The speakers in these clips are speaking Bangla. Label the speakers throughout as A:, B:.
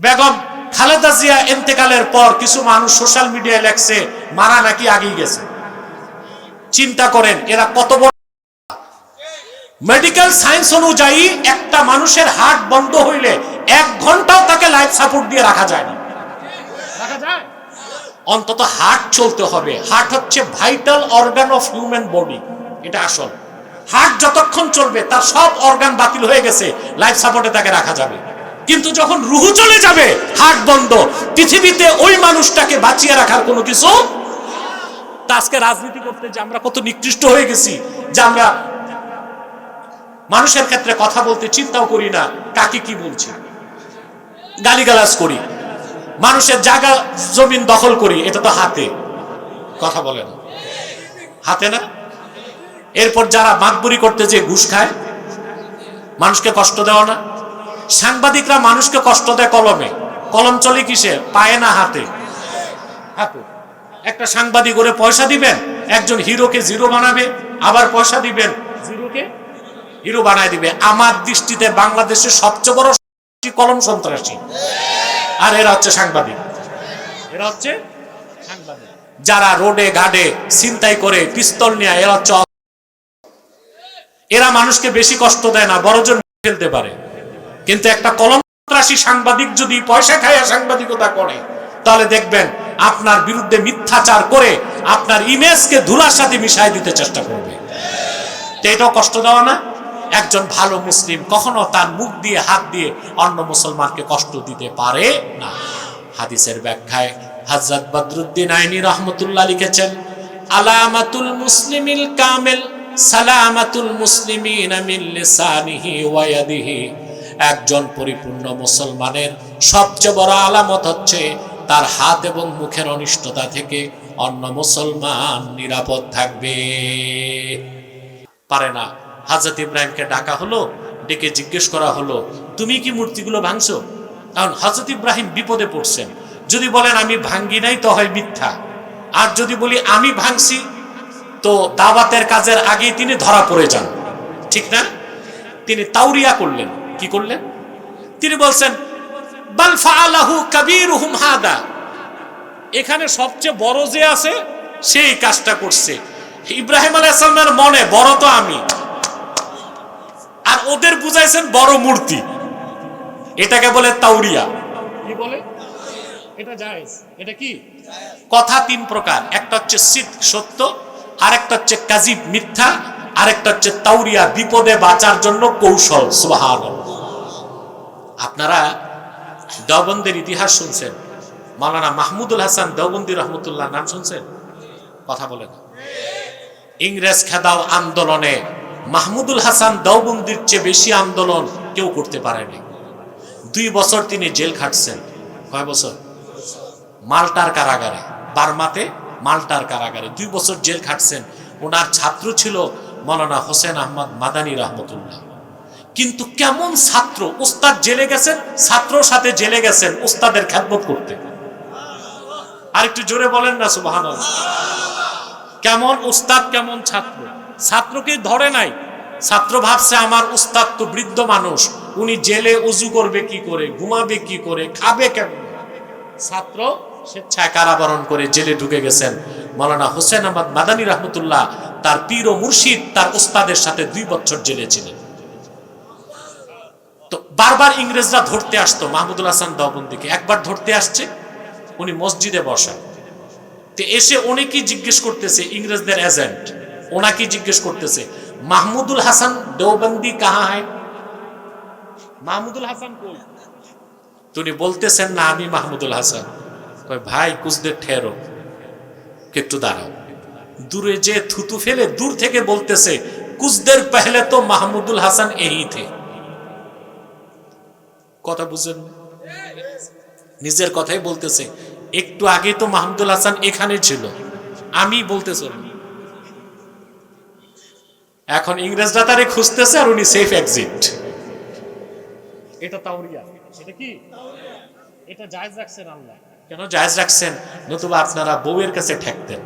A: বেগম খালেদা জিয়া এন্তেকালের পর কিছু মানুষ সোশ্যাল মিডিয়ায় লেখছে মারা নাকি আগেই গেছে। চিন্তা করেন এরা কত বড় মেডিকেল সায়েন্স অনুযায়ী একটা মানুষের হার্ট বন্ধ হইলে এক ঘন্টাও তাকে লাইফ সাপোর্ট দিয়ে রাখা যায় না। অন্তত হার্ট চলতে হবে। হার্ট হচ্ছে vital organ of human body এটা আসল। হার্ট যতক্ষণ চলবে তার সব অর্গান বাতিল হয়ে গেছে লাইফ সাপোর্টে তাকে রাখা যাবে। কিন্তু যখন রুহু চলে যাবে হার্ট বন্ধ, পৃথিবীতে ওই মানুষটাকে বাঁচিয়ে রাখার কোনো কিছু আজকে রাজনীতি করতে যে আমরা কত নিকৃষ্ট হয়ে গেছি, যে আমরা মানুষের ক্ষেত্রে কথা বলতে চিন্তাও করি না, কাকে কি বলছি? গালিগালাজ করি, মানুষের জায়গা, জমিন দখল করি, এটা তো হাতে, কথা বলে না। হাতে না? এরপর যারা মাতবুরি করতে যে ঘুষ খায়, মানুষকে কষ্ট দেওয়া না। সাংবাদিকরা মানুষকে কষ্ট দেয় কলমে। কলম চলে কিসে পায়ে না হাতে। হাতে একটা সাংবাদিক ওরে পয়সা দিবেন? একজন হিরোকে জিরো বানাবে আবার পয়সা দিবেন। জিরোকে? হিরো বানায় দিবে। আমার দৃষ্টিতে বাংলাদেশের সবচেয়ে বড় কলম সন্ত্রাসী। আর এরা হচ্ছে সাংবাদিক। এরা হচ্ছে সাংবাদিক। যারা রোডে ঘাটে ছিনতাই করে পিস্তল নিয়ে এরা হচ্ছে এরা মানুষকে বেশি কষ্ট দেয় না বড়জন ফেলতে পারে। কিন্তু একটা কলম সন্ত্রাসী সাংবাদিক যদি পয়সা খাইয়া সাংবাদিকতা করে, তাহলে দেখবেন আপনার বিরুদ্ধে মিথ্যাচার করে আপনার ইমেজকে ধুলার সাথে মিশাই দিতে চেষ্টা করবে। এটাও কষ্ট দেওয়া না? একজন ভালো মুসলিম কখনো তার মুখ দিয়ে, হাত দিয়ে অন্য মুসলমানকে কষ্ট দিতে পারে না। হাদিসের ব্যাখ্যায় হযরত বদরুদ্দিন আইনি রহমতুল্লাহ লিখেছেন, আলামাতুল মুসলিমিল কামেল, সালামাতুল মুসলিমিন মিন লিসানিহি ওয়া ইয়াদিহি। একজন পরিপূর্ণ মুসলমানের সবচেয়ে বড় আলামত হচ্ছে তার হাত এবং মুখের অনিষ্টতা থেকে অন্য মুসলমান নিরাপদ থাকবে। পারে না। হাজরত ইব্রাহিমকে ডাকা হলো, ডেকে জিজ্ঞেস করা হলো, তুমি কি মূর্তিগুলো ভাঙছো? কারণ হজরত ইব্রাহিম বিপদে পড়ছেন। যদি বলেন, আমি ভাঙ্গি নাই তো হয় মিথ্যা। আর যদি বলি, আমি ভাঙছি, তো দাওয়াতের কাজের আগেই তিনি ধরা পড়ে যান। ঠিক না? তিনি তাউরিয়া করলেন। কি করলেন? তিনি বলছেন হাদা। এখানে সবচেয়ে বড় যে আছে সেই কাজটা করছে। ইব্রাহিম আলাইসালামের মনে বড় তো আমি। আর ওদের বুঝাইছেন বড় মূর্তি। এটাকে বলে তাউরিয়া কি বলে? এটা জায়েজ। এটা কি? কথা তিন প্রকার। একটা হচ্ছে সিদ সত্য। আরেকটা হচ্ছে কাজিব মিথ্যা। আরেকটা হচ্ছে তাউরিয়া বিপদে বাঁচার জন্য কৌশল। সুবহান আপনারা দেওবন্দের ইতিহাস শুনছেন? মাওলানা মাহমুদুল হাসান দেওবন্দি রহমতুল্লাহ নাম শুনছেন? কথা বলেন। ইংরেজ খেদাও আন্দোলনে মাহমুদুল হাসান দেওবন্দির চেয়ে বেশি আন্দোলন কেউ করতে পারেনি। দুই বছর তিনি জেল খাটছেন। কয় বছর? মাল্টার কারাগারে, বার্মাতে মাল্টার কারাগারে দুই বছর জেল খাটছেন। ওনার ছাত্র ছিল মৌলানা হোসেন আহমদ মাদানী রহমতুল্লাহ। কিন্তু কেমন ছাত্র? উস্তাদ জেলে গেছেন ছাত্র সাথে জেলে গেছেন, উস্তাদের খ্যাতমত করতে। আর একটু জোরে বলেন না সুবাহান কেমন উস্তাদ, কেমন ছাত্র? ছাত্রকে ধরে নাই। ছাত্র ভাবছে, আমার উস্তাদ তো বৃদ্ধ মানুষ। উনি জেলে উজু করবে কি করে? ঘুমাবে কি করে? খাবে কেমন? ছাত্র স্বেচ্ছায় কারাবরণ করে জেলে ঢুকে গেছেন। মৌলানা হোসেন আহমদ মাদানী রহমতুল্লাহ, তার পীর ও মুর্শিদ, তার উস্তাদের সাথে দুই বছর জেলে ছিলেন। তো বারবার ইংরেজরা ধরতে আসতো, মাহমুদুল হাসান দেওবন্দিকে। একবার ধরতে আসছে, উনি মসজিদে বসা তো এসে অনেকেই জিজ্ঞেস করতেছে, ইংরেজদের এজেন্ট ওনাকে জিজ্ঞেস করতেছে, মাহমুদুল হাসান দেওবন্দি কাহা হয় মাহমুদুল হাসান কই? তুমি বলতেছেন, না, আমি মাহমুদুল হাসান। ভাই, কুচদের ঠেরো। একটু দাঁড়াও। দূরে যে থুতু ফেলে দূর থেকে বলতেছে, কুচদের পেহলে তো মাহমুদুল হাসান এই থে। কথা বুঝেন? নিজের কথাই বলতেছে। একটু আগে তো মাহমুদুল হাসান এখানে ছিল। আমি বলতেছ এখন ইংরেজরা তারে খুঁজতেছে আর উনি সেফ এক্সিট এটা তাওরিয়া। এটা কি? এটা জায়েজ রাখছেন আল্লাহ। কেন জায়েজ রাখছেন? নতুবা আপনারা বউয়ের কাছে ঠেকতেন।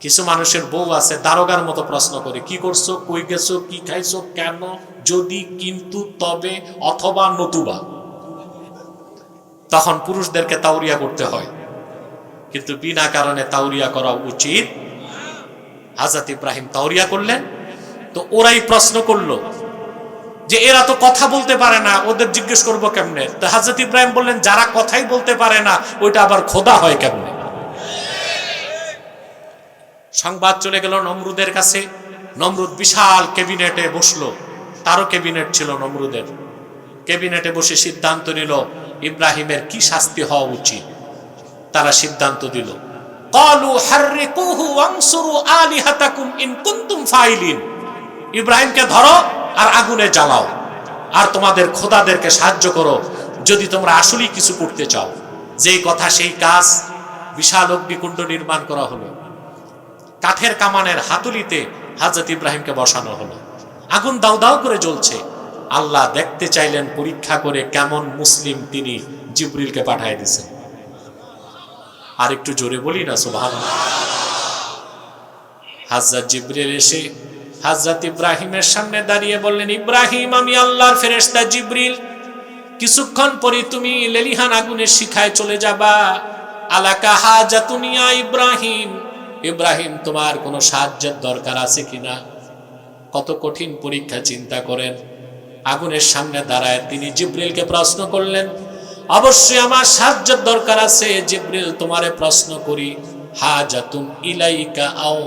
A: কিছু মানুষের বউ আছে, দারোগার মতো প্রশ্ন করে, কি করছ? কই গেছো? কি খাইছো? কেন? যদি, কিন্তু, তবে, অথবা নতুবা। তখন পুরুষদেরকে তাউরিয়া করতে হয়। কিন্তু বিনা কারণে তাউরিয়া করা উচিত হাজাত ইব্রাহিম তাউরিয়া করলেন। তো ওরাই প্রশ্ন করল যে, এরা তো কথা বলতে পারে না, ওদের জিজ্ঞেস করব কেমনে? তো হাজরত ইব্রাহিম বললেন, যারা কথাই বলতে পারে না, ওইটা আবার খোদা হয় কেমনে? সংবাদ চলে গেল নমরুদের কাছে। নমরুদ বিশাল ক্যাবিনেটে বসল। তারও ক্যাবিনেট ছিল নমরুদের। ক্যাবিনেটে বসে সিদ্ধান্ত নিল, ইব্রাহিমের কি শাস্তি হওয়া উচিত? তারা সিদ্ধান্ত দিল ইব্রাহিমকে ধরো আর আগুনে জ্বালাও। আর তোমাদের খোদাদেরকে সাহায্য করো, যদি তোমরা আসলেই কিছু করতে চাও। যেই কথা, সেই কাজ বিশাল অগ্নিকুণ্ড নির্মাণ করা হলো। কাঠের কামানের হাতুলিতে হাজরত ইব্রাহিমকে বসানো হলো। আগুন দাউ দাউ করে জ্বলছে। আল্লাহ দেখতে চাইলেন পরীক্ষা করে কেমন মুসলিম তিনি জিব্রিলকে পাঠিয়ে দিয়েছেন। আর একটু জোরে বলি না সুবহান হাজরত জিব্রিল এসে হাজরত ইব্রাহিমের সামনে দাঁড়িয়ে বললেন, ইব্রাহিম, আমি আল্লাহর ফেরেশতা জিব্রিল। কিছুক্ষণ পরে তুমি লেলিহান আগুনের শিখায় চলে যাবা। আলাকা হাজাতুনিয়া ইব্রাহিম। ইব্রাহিম, তোমার কোনো সাহায্যের দরকার আছে কিনা কত কঠিন পরীক্ষা, চিন্তা করেন। আগুনের সামনে দাঁড়ায় তিনি জিব্রিলকে প্রশ্ন করলেন, অবশ্যই আমার সাহায্যের দরকার আছে, জিব্রিল, তোমারে প্রশ্ন করি। হাজাতুন ইলাইকা আও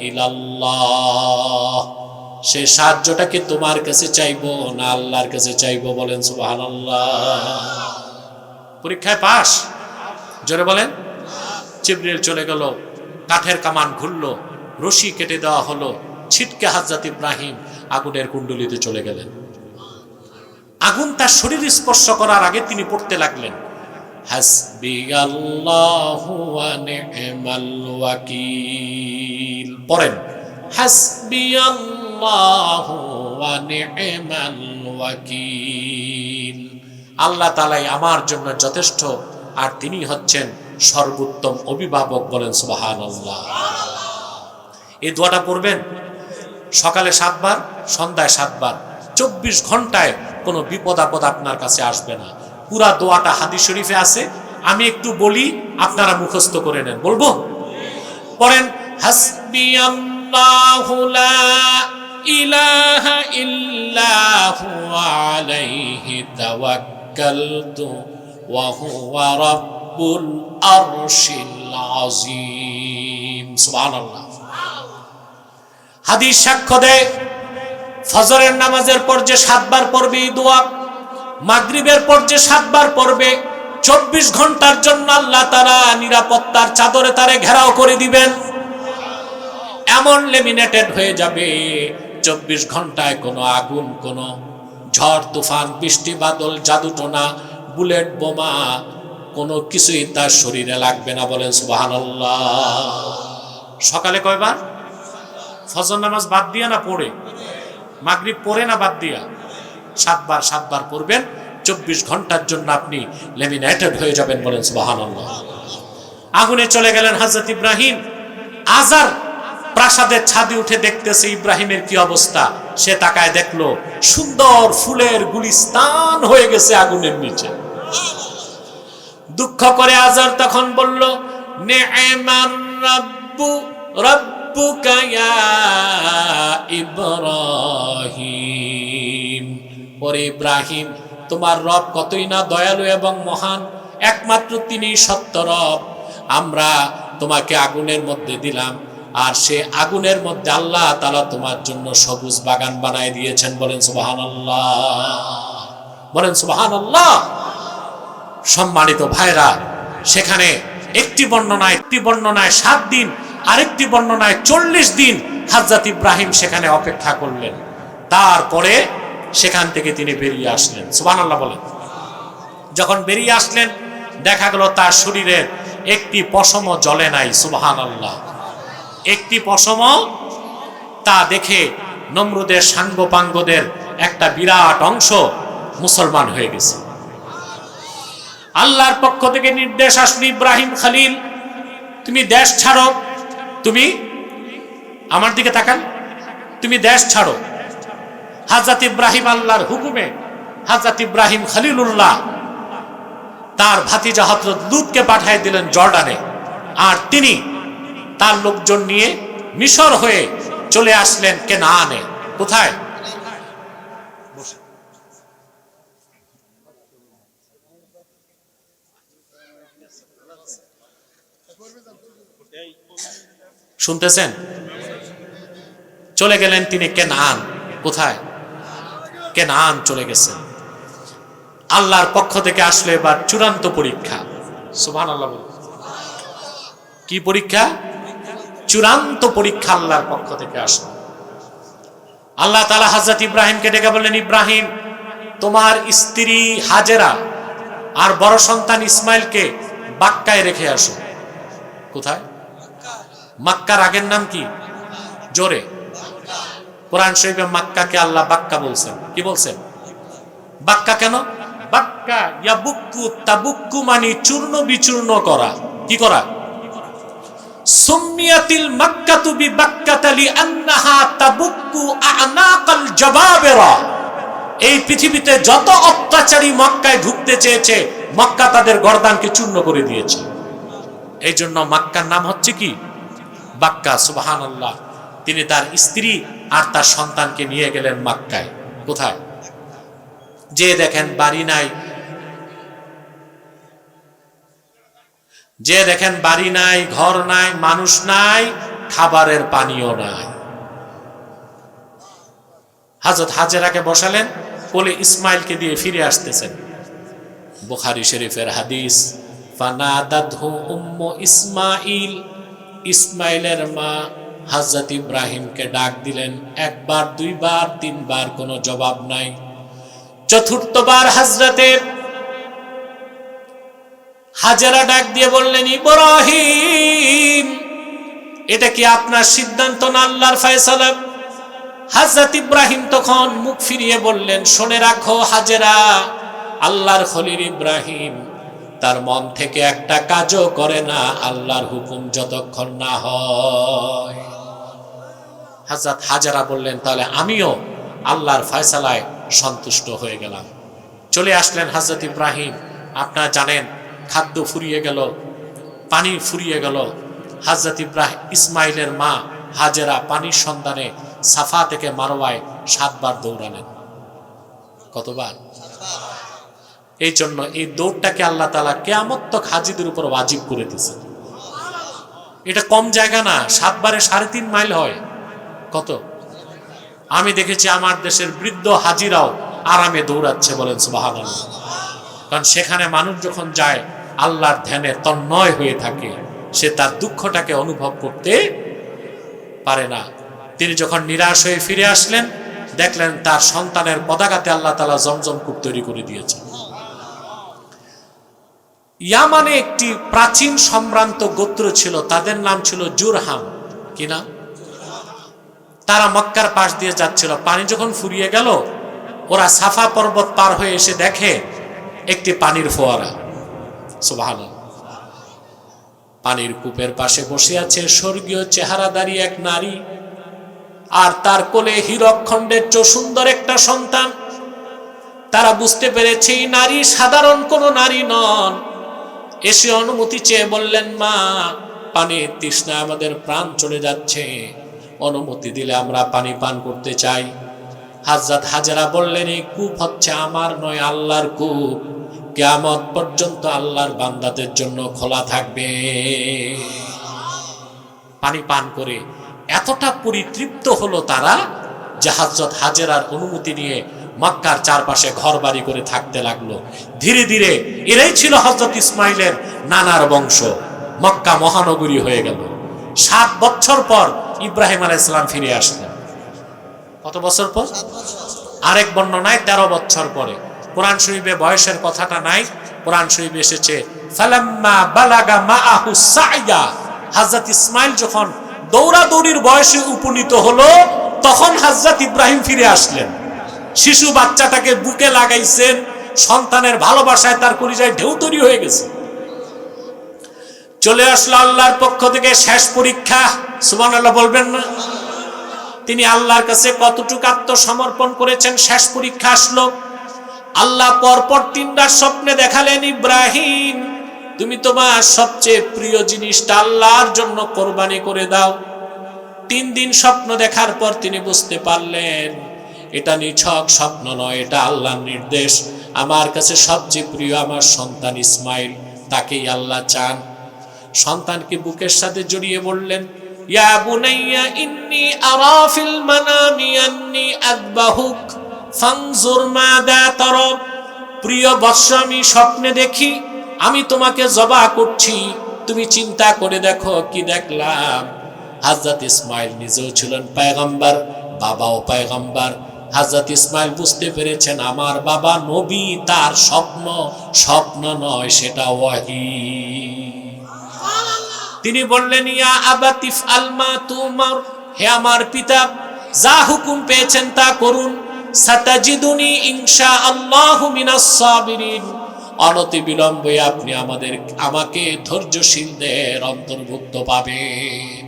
A: ইলাল্লাহ। সে সাহায্যটা কি তোমার কাছে চাইব না আল্লাহর কাছে চাইব বলেন, সুবহানাল্লাহ। পরীক্ষায় পাস জোরে বলেন। জিব্রিল চলে গেল। কাঠের কামান ঘুরলো রশি কেটে দেওয়া হলো, ছিটকে হাজরত ইব্রাহিম আগুনের কুণ্ডলিতে চলে গেলেন। আগুন তার শরীর স্পর্শ করার আগে তিনি পড়তে লাগলেন। ওয়াকিল। আল্লাহ তালাই আমার জন্য যথেষ্ট, আর তিনি হচ্ছেন সর্বোত্তম অভিভাবক বলেন সুবহানাল্লাহ। এই দোয়াটা পড়বেন সকালে সাতবার, সন্ধ্যায় সাতবার, চব্বিশ ঘন্টায় কোনো বিপদ আপদ আপনার কাছে আসবে না। পুরা দোয়াটা হাদিস শরীফে আছে। আমি একটু বলি, আপনারা মুখস্থ করে নেন। বলব? পড়েন হাসবি আল্লাহু লা ইলাহা ওয়া রাব্বুল আরশিল আযীম। সুবহানাল্লাহ। হাদিস সাক্ষ্য দেয়, ফজরের নামাজের পর যে সাতবার পড়বে এই দোয়া, মাগরিবের পর যে সাতবার পড়বে, চব্বিশ ঘণ্টার জন্য আল্লাহ তারা নিরাপত্তার চাদরে তারে ঘেরাও করে দিবেন। এমন লেমিনেটেড হয়ে যাবে, চব্বিশ ঘন্টায় কোনো আগুন, কোনো ঝড়, তুফান, বৃষ্টি, বাদল, জাদুটোনা, বুলেট, বোমা কোনো কিছুই তার শরীরে লাগবে না বলেন সুবাহান সকালে কয়বার? ফজর নামাজ বাদ দিয়া না পড়ে? মাগরিব পড়ে না বাদ দিয়া? সাতবার সাতবার পড়বেন। চব্বিশ ঘণ্টার জন্য আপনি লেমিনেটেড হয়ে যাবেন বলেন সুবাহান আগুনে চলে গেলেন হাজরত ইব্রাহিম। আজার প্রাসাদের ছাদে উঠে দেখতেছে ইব্রাহিমের কি অবস্থা। সে তাকায় দেখল, সুন্দর ফুলের গুলিস্তান হয়ে গেছে আগুনের নিচে। দুঃখ করে আজার তখন বলল রাব্বু, রাব্বুকা ইয়া ইব্রাহিম। ওরে ইব্রাহিম, তোমার রব কতই না দয়ালু এবং মহান, একমাত্র তিনি সত্য রব। আমরা তোমাকে আগুনের মধ্যে দিলাম, আর সে আগুনের মধ্যে আল্লাহ তালা তোমার জন্য সবুজ বাগান বানায় দিয়েছেন। বলেন সুবাহান বলেন সুবাহান সম্মানিত ভাইরা সেখানে একটি বর্ণনায় একটি বর্ণনায় সাত দিন, আরেকটি বর্ণনায় চল্লিশ দিন হাজরত ইব্রাহিম সেখানে অপেক্ষা করলেন। তারপরে সেখান থেকে তিনি বেরিয়ে আসলেন। সুবান আল্লাহ বলেন। যখন বেরিয়ে আসলেন, দেখা গেল তার শরীরের একটি পশম জলে নাই সুবাহান আল্লাহ একটি পশম তা দেখে নমরুদের সাঙ্গপাঙ্গদের একটা বিরাট অংশ মুসলমান হয়ে গেছে। আল্লাহর পক্ষ থেকে নির্দেশ আসলো, ইব্রাহিম খালিল, তুমি দেশ ছাড়ো। তুমি? আমার দিকে তাকান। তুমি দেশ ছাড়ো। হাজরত ইব্রাহিম আল্লাহর হুকুমে। হাজরত ইব্রাহিম খালিলুল্লাহ। তার ভাতিজা হজরত লুতকে পাঠিয়ে দিলেন জর্ডানে। আর তিনি? তার লোকজন নিয়ে মিশর হয়ে চলে আসলেন কেনানে। কোথায়? শুনতেছেন? চলে গেলেন তিনি কেনান। কোথায়? কেনান চলে গেছেন। আল্লাহর পক্ষ থেকে আসলে এবার চূড়ান্ত পরীক্ষা। সুবহান আল্লাহ কি পরীক্ষা? চূড়ান্ত পরীক্ষা আল্লাহর পক্ষ থেকে আসলো। আল্লাহ তালা হাজরত ইব্রাহিমকে ডেকে বললেন, ইব্রাহিম, তোমার স্ত্রী হাজেরা আর বড় সন্তান ইসমাইলকে বাক্কায় রেখে আসো। কোথায়? মাক্কার আগের নাম কি? জোরে। কোরআন শরীফে মাক্কাকে আল্লাহ বাক্কা বলছেন। কি বলছেন? বাক্কা কেন? বাক্কা তাবুক্কু মানে চূর্ণ বিচূর্ণ করা। কি করা? বাক্কাতালি আন্নাহা আনাকাল এই পৃথিবীতে যত অত্যাচারী মক্কায় ঢুকতে চেয়েছে, মক্কা তাদের গর্দানকে চূর্ণ করে দিয়েছে। এই জন্য মাক্কার নাম হচ্ছে কি? বাক্কা সুবাহান আল্লাহ তিনি তার স্ত্রী আর তার সন্তানকে নিয়ে গেলেন মাক্কায়। কোথায়? যে দেখেন বাড়ি নাই। যে দেখেন বাড়ি নাই, ঘর নাই, মানুষ নাই, খাবারের পানিও নাই। হাজত হাজেরাকে বসালেন, কোলে ইসমাইলকে দিয়ে ফিরে আসতেছেন। বুখারি শরীফের হাদিস। ফানাদাতহু উম্মু ইসমাইল ইসমাইলের মা হযরত ইব্রাহিমকে ডাক দিলেন, একবার, দুইবার, তিনবার কোনো জবাব নাই। চতুর্থবার হযরতে হাজারা ডাক দিয়ে বললেন, ইব্রাহিম, এটা কি আপনার সিদ্ধান্ত না আল্লাহর ফয়সালা? হাজরত ইব্রাহিম তখন মুখ ফিরিয়ে বললেন, শুনে রাখো হাজেরা, আল্লাহর খলিল ইব্রাহিম তার মন থেকে একটা কাজও করে না, আল্লাহর হুকুম যতক্ষণ না হয়। হাজরত হাজারা বললেন, তাহলে আমিও আল্লাহর ফয়সালায় সন্তুষ্ট হয়ে গেলাম। চলে আসলেন হজরত ইব্রাহিম। আপনারা জানেন, খাদ্য ফুরিয়ে গেল, পানি ফুরিয়ে গেল। হজরত ইব্রাহিম ইসমাইলের মা হাজেরা পানির সন্ধানে সাফা থেকে মারোয়ায় সাতবার দৌড়ালেন। কতবার? এই জন্য এই দৌড়টাকে আল্লাহ তালা কেয়ামত তক হাজিদের উপর ওয়াজিব করে দিয়েছে। এটা কম জায়গা না, সাতবারে সাড়ে তিন মাইল হয়। কত? আমি দেখেছি আমার দেশের বৃদ্ধ হাজিরাও আরামে দৌড়াচ্ছে বলেন সুবাহান কারণ সেখানে মানুষ যখন যায়, আল্লাহর ধ্যানে তন্ময় হয়ে থাকে, সে তার দুঃখটাকে অনুভব করতে পারে না। তিনি যখন নিরাশ হয়ে ফিরে আসলেন, দেখলেন তার সন্তানের পতাকাতে আল্লাহ তালা জমজম কূপ তৈরি করে দিয়েছেন। ইয়ামানে একটি প্রাচীন সম্ভ্রান্ত গোত্র ছিল, তাদের নাম ছিল জুরহাম। কি নাম? তারা মক্কার পাশ দিয়ে যাচ্ছিল। পানি যখন ফুরিয়ে গেল, ওরা সাফা পর্বত পার হয়ে এসে দেখে একটি পানির ফোয়ারা। সুবাহ পানির কূপের পাশে বসে আছে স্বর্গীয় চেহারাদারি এক নারী আর তার কোলে হীরক খণ্ডের চো সুন্দর একটা সন্তান। তারা বুঝতে পেরেছে, এই নারী সাধারণ কোনো নারী নন। এসে অনুমতি চেয়ে বললেন, মা, পানির তৃষ্ণা আমাদের প্রাণ চলে যাচ্ছে। অনুমতি দিলে আমরা পানি পান করতে চাই। হাজরাত হাজারা বললেন এই কূপ হচ্ছে আমার নয়, আল্লাহর কূপ। কেয়ামত পর্যন্ত আল্লাহর বান্দাদের জন্য খোলা থাকবে। পানি পান করে এতটা পরিতৃপ্ত হলো তারা যে হাজরত হাজেরার অনুমতি নিয়ে মক্কার চারপাশে ঘর বাড়ি করে থাকতে লাগল। ধীরে ধীরে এরাই ছিল হজরত ইসমাইলের নানার বংশ। মক্কা মহানগরী হয়ে গেল। সাত বছর পর ইব্রাহিম আলাহ ইসলাম ফিরে আসলেন। কত বছর পর? আরেক বর্ণনায় তেরো বছর পরে। কোরআন শরীফে বয়সের কথাটা নাই। কোরআন শরীফে এসেছে হযরত ইসমাইল যখন দৌড়াদৌড়ির বয়সে উপনীত হলো, তখন হযরত ইব্রাহিম ফিরে আসলেন। শিশু বাচ্চাটাকে বুকে লাগাইছেন, সন্তানের ভালোবাসায় তার কলিজায় ঢেউ তৈরি হয়ে গেছে। চলে আসলো আল্লাহর পক্ষ থেকে শেষ পরীক্ষা। সুমান আল্লাহ বলবেন না? তিনি আল্লাহর কাছে কতটুকু আত্মসমর্পণ করেছেন, শেষ পরীক্ষা আসলো। আল্লাহ পরপর তিনটা স্বপ্নে দেখালেন, ইব্রাহিম, তুমি তোমার সবচেয়ে প্রিয় জিনিসটা আল্লাহর জন্য কোরবানি করে দাও। তিন দিন স্বপ্ন দেখার পর তিনি বুঝতে পারলেন এটা নিছক স্বপ্ন নয়, এটা আল্লাহর নির্দেশ। আমার কাছে সবচেয়ে প্রিয় আমার সন্তান ইসমাইল, তাকেই আল্লাহ চান। সন্তানকে বুকের সাথে জড়িয়ে বললেন, ইয়া বুনাইয়া, ইন্নি আরা ফিল মানামি আন্নি আদবাহুক, ফানজুর মাদা তারা। প্রিয় বৎস, আমি স্বপ্নে দেখি, আমি তোমাকে জবা করছি। তুমি চিন্তা করে দেখো কি দেখলাম। হাজরত ইসমাইল নিজেও ছিলেন পায়গম্বর, বাবাও পায়গম্বর। হাজরত ইসমাইল বুঝতে পেরেছেন, আমার বাবা নবী, তার স্বপ্ন স্বপ্ন নয়, সেটা ওয়াহি। তিনি বললেন, ইয়া আবাতিফ আলমা তুমার, হে আমার পিতা, যা হুকুম পেয়েছেন তা করুন। সাতাজিদুনি ইনশা আল্লাহু মিনাস সাবিরিন। অনতি বিলম্বে আপনি আমাদের, আমাকে ধৈর্যশীলদের অন্তর্ভুক্ত পাবেন।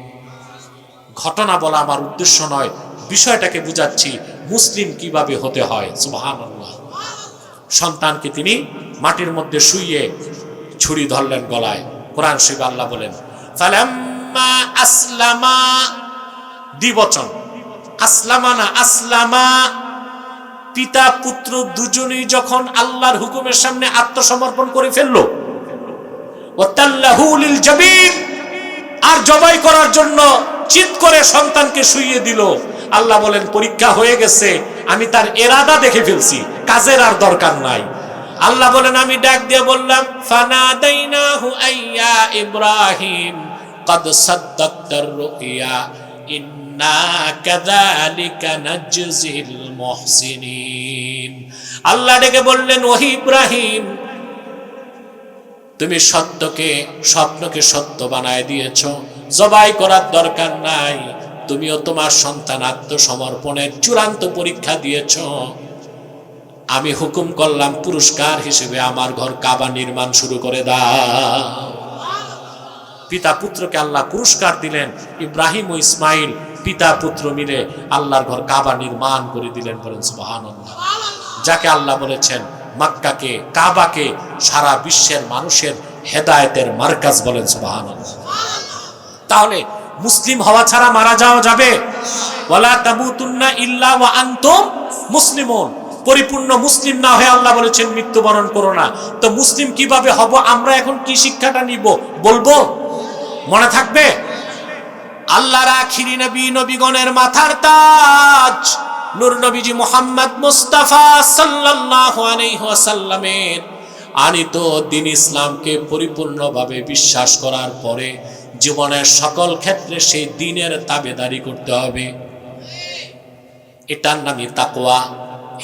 A: ঘটনা বলা আমার উদ্দেশ্য নয়, বিষয়টাকে বুঝাচ্ছি। মুসলিম কীভাবে হতে হয়? সুবহানাল্লাহ। সন্তানকে তিনি মাটির মধ্যে শুইয়ে ছুরি ধরলেন গলায়। কোরআন শিব আল্লাহ বলেন আসলামা দ্বিবচন। আসলামা না আসলামা, পিতা পুত্র দুজনেই যখন আল্লাহর হুকুমের সামনে আত্মসমর্পণ করে ফেলল আর জবাই করার জন্য চিৎ করে সন্তানকে শুইয়ে দিল। আল্লাহ বলেন পরীক্ষা হয়ে গেছে আমি তার এরাদা দেখে ফেলছি কাজের আর দরকার নাই আল্লাহ বলেন আমি ডাক দিয়ে বললাম ফানাদাইনাহু আইয়া ইব্রাহিম قد صدقت الرؤيا إنا كذلك نجزي المحسنين আল্লাহ ডেকে বললেন ওহি ইব্রাহিম তুমি সত্যকে স্বপ্নকে সত্য বানায় দিয়েছ জবাই করার দরকার নাই তুমিও তোমার সন্তান আত্মসমর্পণের চূড়ান্ত পরীক্ষা দিয়েছ। আমি হুকুম করলাম, পুরস্কার হিসেবে আমার ঘর কাবা নির্মাণ শুরু করে দাও। পিতা পুত্রকে আল্লাহ পুরস্কার দিলেন, ইব্রাহিম ও ইসমাইল পিতা পুত্র মিলে আল্লাহর ঘর কাবা নির্মাণ করে দিলেন বলেন, সুবহানাল্লাহ। যাকে আল্লাহ বলেছেন, মাক্কাকে, কাবাকে সারা বিশ্বের মানুষের হেদায়েতের মার্কাজ বলেন, সুবহানাল্লাহ। তাহলে মুসলিম হওয়া ছাড়া মারা যাওয়া যাবে। ওয়ালা তামুতুন্না ইল্লা ওয়া আনতুম মুসলিমুন। পরিপূর্ণ মুসলিম না হয়ে আল্লাহ বলেছেন, মৃত্যুবরণ করো না। তো মুসলিম কীভাবে হব, আমরা এখন কি শিক্ষাটা নিব? বলব? মনে থাকবে? আল্লাহর আখিরি নবী নবীগণের মাথার তাজ। নূর নবীজি মোহাম্মদ মুস্তাফা সাল্লাল্লাহু আলাইহি ওয়াসাল্লামের আনিত দিন ইসলামকে পরিপূর্ণভাবে বিশ্বাস করার পরে জীবনের সকল ক্ষেত্রে সেই দিনের তাবেদারি করতে হবে। এটার নামই তাকওয়া।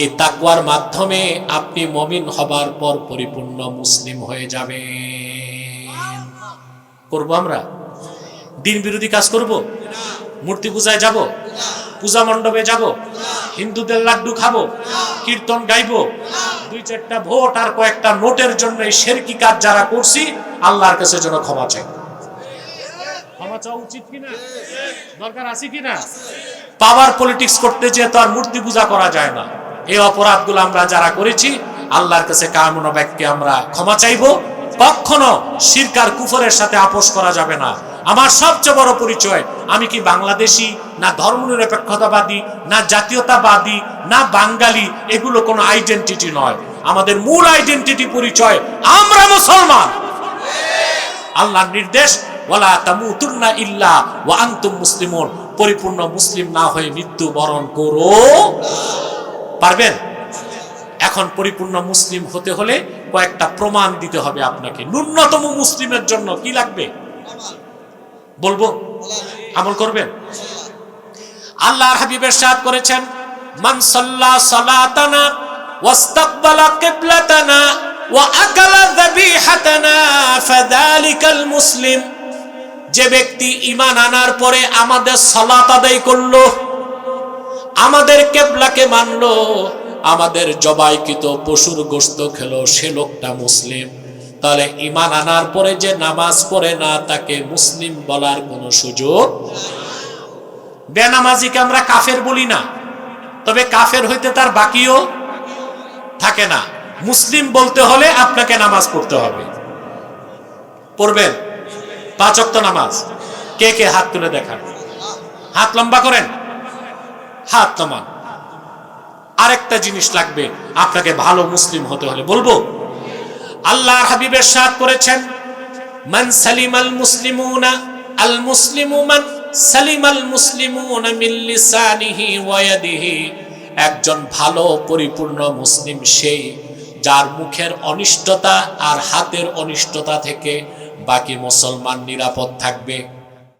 A: এই তাকওয়ার মাধ্যমে আপনি মমিন হবার পর পরিপূর্ণ মুসলিম হয়ে যাবে করব আমরা? দিন বিরোধী কাজ করব? মূর্তি পূজায় যাব? পূজা মণ্ডপে যাব? হিন্দুদের লাড্ডু খাব? কীর্তন গাইবো? দুই চারটা ভোট আর কয়েকটা নোটের জন্য এই শেরকি কাজ যারা করছি, আল্লাহর কাছে যেন ক্ষমা চাই। ক্ষমা চাওয়া উচিত কিনা? দরকার আছে কিনা? পাওয়ার পলিটিক্স করতে যেয়ে তো আর মূর্তি পূজা করা যায় না এই অপরাধগুলো আমরা যারা করেছি আল্লাহর কাছে কামনা ব্যক্তি আমরা ক্ষমা চাইব। কখনো শিরকার কুফরের সাথে আপোষ করা যাবে না। আমার সবচেয়ে বড় পরিচয় আমি কি বাংলাদেশি না ধর্মনিরপেক্ষতাবাদী না জাতীয়তাবাদী না বাঙালি এগুলো কোনো আইডেন্টিটি নয়। আমাদের মূল আইডেন্টিটি পরিচয় আমরা মুসলমান। আল্লাহর নির্দেশ ওয়ালা তামুতুন্না ইল্লা ওয়া আনতুম মুসলিমুন। পরিপূর্ণ মুসলিম না হয়ে মৃত্যু বরণ করো। পারবেন? এখন পরিপূর্ণ মুসলিম হতে হলে কয়েকটা প্রমাণ দিতে হবে আপনাকে। ন্যূনতম মুসলিমের জন্য কি লাগবে? বলব? আমল করবেন? আল্লাহর হাবিবের সাথ করেছেন, মান সাল্লা সালাতানা কিবলাতানা ওয়া আকালা যাবিহাতানা ফাযালিকাল মুসলিম। যে ব্যক্তি ঈমান আনার পরে আমাদের সালাত আদায় করল, আমাদের কেবলাকে মানলো, আমাদের জবাইকৃত পশুর গোস্ত খেলো, সে লোকটা মুসলিম। তাহলে ইমান আনার পরে যে নামাজ পড়ে না, তাকে মুসলিম বলার কোনো সুযোগ বেনামাজিকে আমরা কাফের বলি না, তবে কাফের হইতে তার বাকিও থাকে না। মুসলিম বলতে হলে আপনাকে নামাজ পড়তে হবে। পড়বেন? পাঁচ ওয়াক্ত নামাজ। কে কে হাত তুলে দেখান? হাত লম্বা করেন? হাত নামান আরেকটা জিনিস লাগবে, আপনাকে ভালো মুসলিম হতে হলে। বলব আল্লাহ হাবিবের সাথ করেছেন, মান সালিমাল মুসলিমুনা, আল মুসলিমু মান সালিমাল মুসলিমুনা মিন লিসানিহি একজন ভালো, পরিপূর্ণ মুসলিম সেই, যার মুখের অনিষ্টতা আর হাতের অনিষ্টতা থেকে বাকি মুসলমান নিরাপদ থাকবে।